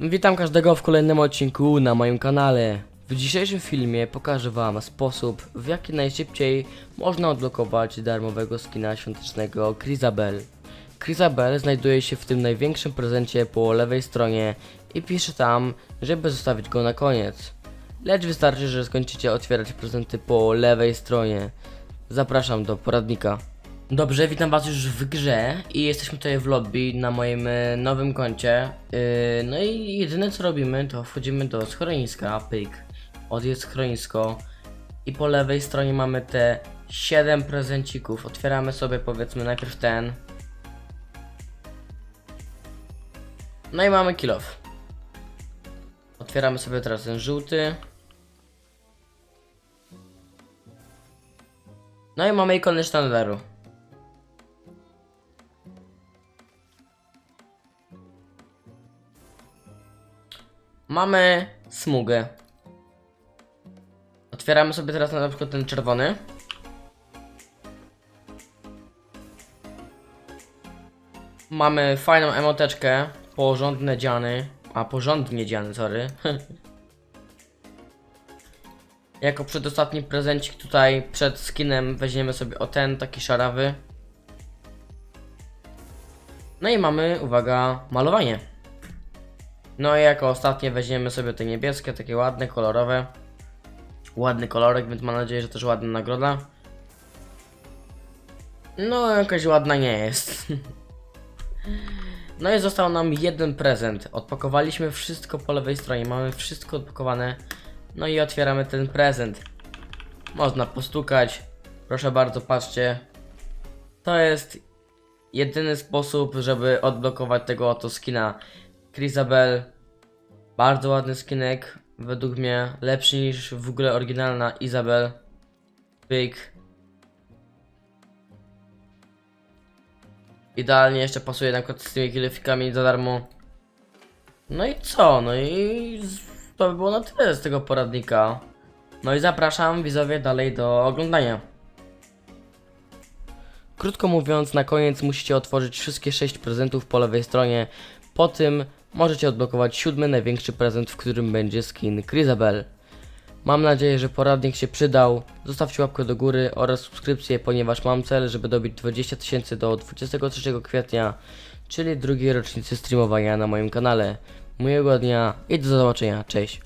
Witam każdego w kolejnym odcinku na moim kanale. W dzisiejszym filmie pokażę wam sposób, w jaki najszybciej można odblokować darmowego skina świątecznego Crisabel. Crisabel znajduje się w tym największym prezencie po lewej stronie i pisze tam, żeby zostawić go na koniec. Lecz wystarczy, że skończycie otwierać prezenty po lewej stronie. Zapraszam do poradnika. Dobrze, witam was już w grze i jesteśmy tutaj w lobby na moim e, nowym koncie. Yy, no i jedyne co robimy to wchodzimy do schroniska, pyk. Od jest schronisko i po lewej stronie mamy te 7 prezencików. Otwieramy sobie powiedzmy najpierw ten. No i mamy kill off. Otwieramy sobie teraz ten żółty. No i mamy ikonę sztandaru. Mamy smugę. Otwieramy sobie teraz na przykład ten czerwony. Mamy fajną emoteczkę. Porządne dziany. A, porządnie dziany, sorry. jako przedostatni prezencik tutaj przed skinem weźmiemy sobie o ten, taki szarawy. No i mamy, uwaga, malowanie. No i jako ostatnie weźmiemy sobie te niebieskie, takie ładne, kolorowe. Ładny kolorek, więc mam nadzieję, że też ładna nagroda. No, jakaś ładna nie jest. No i został nam jeden prezent. Odpakowaliśmy wszystko po lewej stronie, mamy wszystko odpakowane. No i otwieramy ten prezent. Można postukać. Proszę bardzo, patrzcie. To jest jedyny sposób, żeby odblokować tego oto skina. Crisabel. Bardzo ładny skinek. Według mnie lepszy niż w ogóle oryginalna Izabel. Pyk. Idealnie jeszcze pasuje na przykład z tymi kilofikami za darmo. No i co? No i to by było na tyle z tego poradnika. No i zapraszam widzowie dalej do oglądania. Krótko mówiąc, na koniec musicie otworzyć wszystkie 6 prezentów po lewej stronie. Po tym możecie odblokować siódmy największy prezent, w którym będzie skin Crisabel. Mam nadzieję, że poradnik się przydał. Zostawcie łapkę do góry oraz subskrypcję, ponieważ mam cel, żeby dobić 20 tysięcy do 23 kwietnia, czyli drugiej rocznicy streamowania na moim kanale. Miłego dnia i do zobaczenia. Cześć.